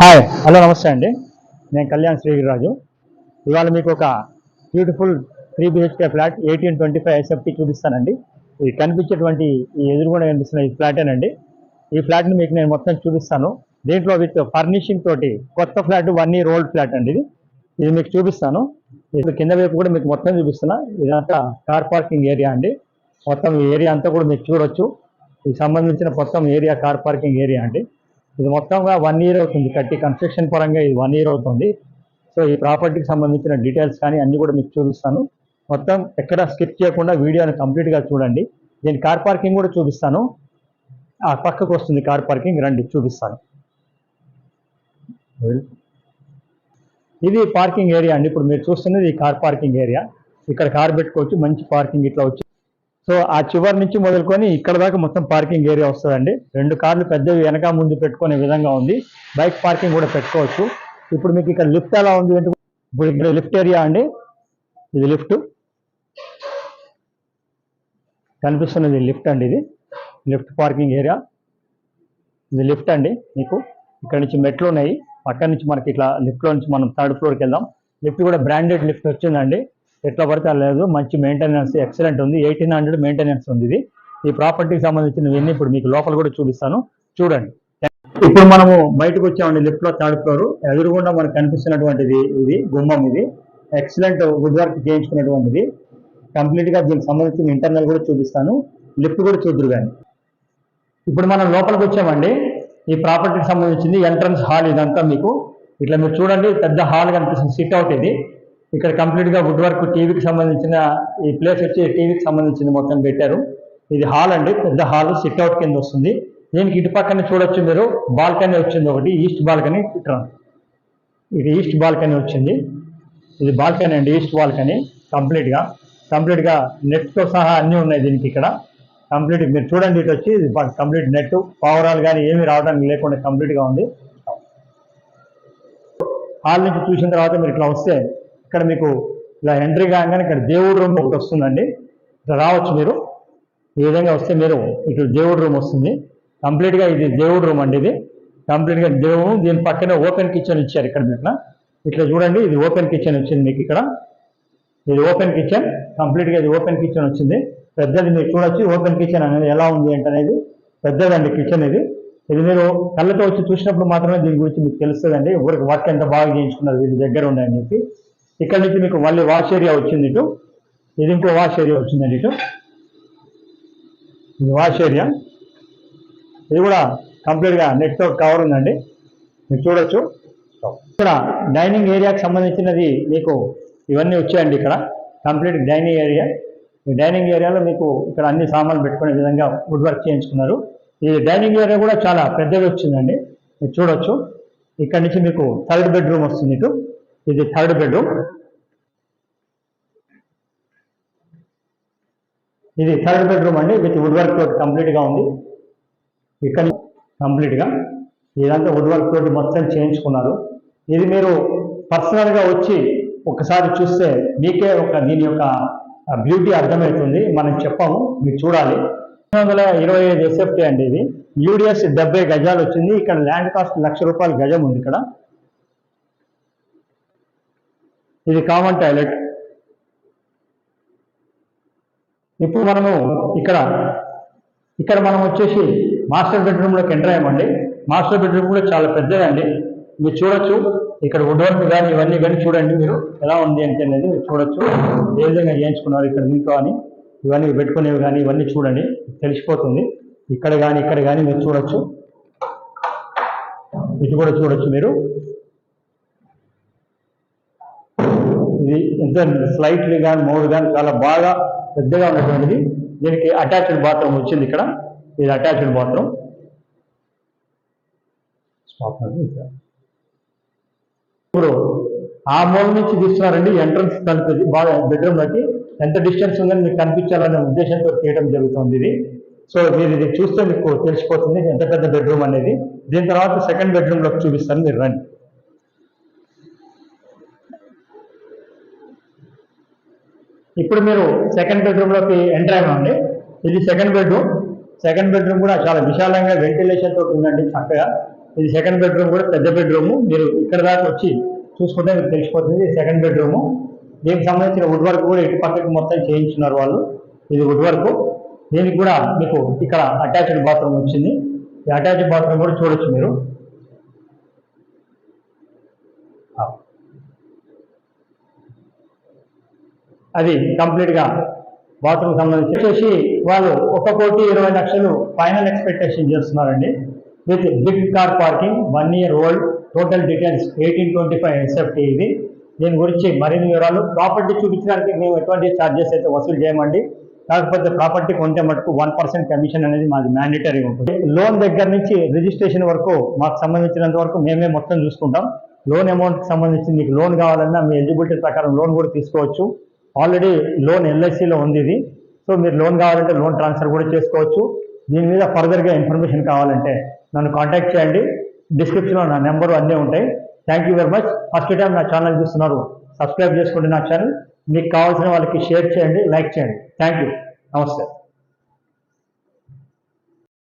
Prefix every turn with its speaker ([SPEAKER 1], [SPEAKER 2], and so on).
[SPEAKER 1] Hi. Hello నమస్తే అండి. నేను కళ్యాణ్ శ్రీరాజు. ఇవాళ మీకు ఒక beautiful three BHK flat eighteen twenty five SFT చూపిస్తానండి. ఇది కనిపించేటువంటి ఈ ఎదురుగుండా కనిపిస్తున్న ఈ ఫ్లాటేనండి ఈ ఫ్లాట్ని మీకు నేను మొత్తం చూపిస్తాను. దీంట్లో విత్ ఫర్నిషింగ్ తోటి కొత్త flat one year old flat అండి ఇది. ఇది మీకు చూపిస్తాను. ఇప్పుడు కింద వైపు కూడా మీకు మొత్తం చూపిస్తున్నా. ఇదంతా కార్ పార్కింగ్ ఏరియా అండి. మొత్తం ఈ ఏరియా అంతా కూడా మీకు చూడొచ్చు. ఇది సంబంధించిన మొత్తం ఏరియా కార్ పార్కింగ్ ఏరియా అండి. ఇది మొత్తంగా వన్ ఇయర్ అవుతుంది. కట్టి కన్స్ట్రక్షన్ పరంగా ఇది వన్ ఇయర్ అవుతుంది. సో ఈ ప్రాపర్టీకి సంబంధించిన డీటెయిల్స్ కానీ అన్నీ కూడా మీకు చూపిస్తాను. మొత్తం ఎక్కడ స్కిప్ చేయకుండా వీడియోని కంప్లీట్గా చూడండి. నేను కార్ పార్కింగ్ కూడా చూపిస్తాను. ఆ పక్కకు వస్తుంది కార్ పార్కింగ్ రండి చూపిస్తాను. ఇది పార్కింగ్ ఏరియా అండి. ఇప్పుడు మీరు చూస్తున్నది ఈ కార్ పార్కింగ్ ఏరియా ఇక్కడ కార్ పెట్టుకోవచ్చు. మంచి పార్కింగ్ ఇట్లా వచ్చి సో ఆ చివరి నుంచి మొదలుకొని ఇక్కడ దాకా మొత్తం పార్కింగ్ ఏరియా వస్తుందండి. రెండు కార్లు పెద్దవి వెనక ముందు పెట్టుకునే విధంగా ఉంది. బైక్ పార్కింగ్ కూడా పెట్టుకోవచ్చు. ఇప్పుడు మీకు ఇక్కడ లిఫ్ట్ ఎలా ఉంది? అంటే ఇప్పుడు ఇక్కడ లిఫ్ట్ ఏరియా అండి. ఇది లిఫ్ట్. కనిపిస్తున్నది లిఫ్ట్ అండి ఇది. Lift parking area. ఇది లిఫ్ట్ అండి మీకు. ఇక్కడ నుంచి మెట్లు ఉన్నాయి. పక్క నుంచి మనకి ఇట్లా లిఫ్ట్లో నుంచి మనం థర్డ్ ఫ్లోర్కి వెళ్దాం. లిఫ్ట్ కూడా బ్రాండెడ్ లిఫ్ట్ వచ్చిందండి. ఎట్లా పడితే అలా లేదు. మంచి మెయింటెనెన్స్ ఎక్సలెంట్ ఉంది. ఎయిటీన్ హండ్రెడ్ మెయింటెనెన్స్ ఉంది ఇది. ఈ ప్రాపర్టీకి సంబంధించినవన్నీ ఇప్పుడు మీకు లోపల కూడా చూపిస్తాను. చూడండి. ఇప్పుడు మనము బయటకు వచ్చామండి లిఫ్ట్లో థర్డ్ ఫ్లోర్ ఎదురుగుండా మనకు కనిపిస్తున్నటువంటిది ఇది గుమ్మం ఇది. ఎక్సలెంట్ వుడ్ వర్క్ చేయించుకున్నటువంటిది. కంప్లీట్గా దీనికి సంబంధించిన ఇంటర్నల్ కూడా చూపిస్తాను. లిఫ్ట్ కూడా చూద్దరు కానీ. ఇప్పుడు మనం లోపలికి వచ్చామండి. ఈ ప్రాపర్టీకి సంబంధించింది ఎంట్రన్స్ హాల్ ఇదంతా మీకు. ఇట్లా మీరు చూడండి పెద్ద హాల్ కనిపిస్తుంది సిట్ అవుట్ ఇది. ఇక్కడ కంప్లీట్గా వుడ్ వర్క్ టీవీకి సంబంధించిన ఈ ప్లేస్ వచ్చి టీవీకి సంబంధించింది మొత్తం పెట్టారు. ఇది హాల్ అండి పెద్ద హాల్ సిట్ అవుట్ కింద వస్తుంది. దీనికి ఇటు పక్కన చూడొచ్చు మీరు బాల్కనీ వచ్చింది ఒకటి ఈస్ట్ బాల్కనీ ఇట్రా ఇది ఈస్ట్ బాల్కనీ వచ్చింది. ఇది బాల్కనీ అండి ఈస్ట్ బాల్కనీ కంప్లీట్గా కంప్లీట్గా నెట్తో సహా అన్నీ ఉన్నాయి దీనికి ఇక్కడ. కంప్లీట్ మీరు చూడండి ఇటు వచ్చి ఇది కంప్లీట్ నెట్ పావురాలు కానీ ఏమీ రావడానికి లేకుండా కంప్లీట్గా ఉంది. హాల్ నుంచి చూసిన తర్వాత మీరు ఇట్లా వస్తే ఇక్కడ మీకు ఇలా ఎంట్రీ కాగానే ఇక్కడ దేవుడు రూమ్ ఒకటి వస్తుందండి. ఇట్లా రావచ్చు మీరు. ఈ విధంగా వస్తే మీరు ఇటు దేవుడు రూమ్ వస్తుంది. కంప్లీట్గా ఇది దేవుడు రూమ్ అండి ఇది. కంప్లీట్గా దేవుడు దీని పక్కనే ఓపెన్ కిచెన్ ఇచ్చారు ఇక్కడ మీకు. ఇట్లా చూడండి ఇది ఓపెన్ కిచెన్ వచ్చింది మీకు ఇక్కడ. ఇది ఓపెన్ కిచెన్. కంప్లీట్గా ఇది ఓపెన్ కిచెన్ వచ్చింది. పెద్దది మీరు చూడొచ్చు. ఓపెన్ కిచెన్ అనేది ఎలా ఉంది ఏంటనేది పెద్దదండి కిచెన్ ఇది. ఇది మీరు కళ్ళతో వచ్చి చూసినప్పుడు మాత్రమే దీని గురించి మీకు తెలుస్తుందండి. ఊరికి వర్క్ ఎంత బాగా చేయించుకున్నారు వీళ్ళ దగ్గర ఉన్నాయని చెప్పి. ఇక్కడ నుంచి మీకు మళ్ళీ వాష్ ఏరియా వచ్చింది ఇటు. ఇది ఇంకో వాష్ ఏరియా వచ్చిందండి ఇటు. ఇది వాష్ ఏరియా. ఇది కూడా కంప్లీట్గా నెట్తో కవర్ ఉందండి. మీరు చూడొచ్చు. ఇక్కడ డైనింగ్ ఏరియాకి సంబంధించినది మీకు ఇవన్నీ వచ్చాయండి ఇక్కడ. Complete dining area. ఈ డైనింగ్ ఏరియాలో మీకు ఇక్కడ అన్ని సామాన్లు పెట్టుకునే విధంగా వుడ్ వర్క్ చేయించుకున్నారు. ఈ డైనింగ్ ఏరియా కూడా చాలా పెద్దది వచ్చిందండి. మీరు చూడొచ్చు. ఇక్కడ నుంచి మీకు థర్డ్ బెడ్రూమ్ వస్తుంది ఇటు. ఇది థర్డ్ బెడ్రూమ్. ఇది థర్డ్ బెడ్రూమ్ అండి విత్ వుడ్ వర్క్ తోటి కంప్లీట్గా ఉంది. ఇక్కడ కంప్లీట్గా ఇదంతా వుడ్ వర్క్ తోటి మొత్తం చేయించుకున్నారు. ఇది మీరు పర్సనల్గా వచ్చి ఒకసారి చూస్తే మీకే ఒక దీని యొక్క బ్యూటీ అర్థమవుతుంది. మనం చెప్పాము మీరు చూడాలి. రెండు వందల ఇరవై ఐదు ఎస్ఎఫ్టీ అండి ఇది. యూడిఎస్ డెబ్బై గజాలు వచ్చింది. ఇక్కడ ల్యాండ్ కాస్ట్ లక్ష రూపాయల గజం ఉంది ఇక్కడ. ఇది కామన్ టాయిలెట్. ఇప్పుడు మనము ఇక్కడ ఇక్కడ మనం వచ్చేసి మాస్టర్ బెడ్రూమ్లోకి ఎంటర్ అయ్యామండి. మాస్టర్ బెడ్రూమ్ కూడా చాలా పెద్దదండి. మీరు చూడొచ్చు. ఇక్కడ వుడ్ వర్క్ కానీ ఇవన్నీ కానీ చూడండి మీరు. ఎలా ఉంది అంటే అనేది మీరు చూడొచ్చు. ఏ విధంగా చేయించుకున్నారు ఇక్కడ దీంట్లో అని. ఇవన్నీ పెట్టుకునేవి కానీ ఇవన్నీ చూడండి. తెలిసిపోతుంది. ఇక్కడ కానీ ఇక్కడ కానీ మీరు చూడొచ్చు. ఇటు కూడా చూడొచ్చు మీరు. ఇది ఎంత స్లైట్లీ కానీ మూడు కానీ చాలా బాగా పెద్దగా ఉన్నటువంటిది. దీనికి అటాచ్డ్ బాత్రూమ్ వచ్చింది ఇక్కడ. ఇది అటాచ్డ్ బాత్రూమ్ ఇప్పుడు ఆ మూల నుంచి తీసుకున్నారండి ఎంట్రన్స్ కనిపించి బాగా బెడ్రూమ్లోకి ఎంత డిస్టెన్స్ ఉందని మీకు కనిపించాలనే ఉద్దేశంతో చేయడం జరుగుతుంది ఇది. సో మీరు ఇది చూస్తే మీకు తెలిసిపోతుంది ఎంత పెద్ద బెడ్రూమ్ అనేది. దీని తర్వాత సెకండ్ బెడ్రూమ్లోకి చూపిస్తాను మీరు రండి. ఇప్పుడు మీరు సెకండ్ బెడ్రూమ్లోకి ఎంటర్ అయినండి ఇది సెకండ్ బెడ్రూమ్ సెకండ్ బెడ్రూమ్ కూడా చాలా విశాలంగా వెంటిలేషన్ తోటి ఉందండి చక్కగా. ఇది సెకండ్ బెడ్రూమ్ కూడా పెద్ద బెడ్రూమ్ మీరు ఇక్కడ దాకా వచ్చి చూసుకుంటే మీకు తెలిసిపోతుంది సెకండ్ బెడ్రూమ్ దీనికి సంబంధించిన వుడ్ వర్క్ కూడా ఇటు పక్కకి మొత్తం చేయించున్నారు వాళ్ళు. ఇది వుడ్ వర్క్ దీనికి కూడా మీకు ఇక్కడ అటాచ్డ్ బాత్రూమ్ వచ్చింది. ఈ అటాచ్డ్ బాత్రూమ్ కూడా చూడొచ్చు మీరు. అది కంప్లీట్గా బాత్రూమ్ సంబంధించి వచ్చేసి వాళ్ళు ఒక కోటి ఇరవై లక్షలు ఫైనల్ ఎక్స్పెక్టేషన్ చేస్తున్నారండి. With big car parking one year old total details eighteen twenty five SFT ఇది. దీని గురించి మరిన్ని వివరాలు ప్రాపర్టీ చూపించడానికి మేము ఎటువంటి ఛార్జెస్ అయితే వసూలు చేయమండి. కాకపోతే ప్రాపర్టీ కొంటే మటుకు వన్ పర్సెంట్ కమిషన్ అనేది మాది మ్యాండేటరీ ఉంటుంది. లోన్ దగ్గర నుంచి రిజిస్ట్రేషన్ వరకు మాకు సంబంధించినంత వరకు మేమే మొత్తం చూసుకుంటాం. లోన్ అమౌంట్కి సంబంధించి మీకు లోన్ కావాలన్నా మీ ఎలిజిబిలిటీ ప్రకారం లోన్ కూడా తీసుకోవచ్చు. ఆల్రెడీ లోన్ ఎల్ఐసిలో ఉంది ఇది. సో మీరు లోన్ కావాలంటే లోన్ ట్రాన్స్ఫర్ కూడా చేసుకోవచ్చు. దీని మీద ఫర్దర్గా ఇన్ఫర్మేషన్ కావాలంటే నన్ను కాంటాక్ట్ చేయండి. డిస్క్రిప్షన్లో నా నెంబరు అన్నీ ఉంటాయి. Thank you very much first time నా ఛానల్ చూస్తున్నారు సబ్స్క్రైబ్ చేసుకోండి నా ఛానల్ మీకు కావాల్సిన వాళ్ళకి షేర్ చేయండి లైక్ చేయండి. థ్యాంక్ యూ నమస్తే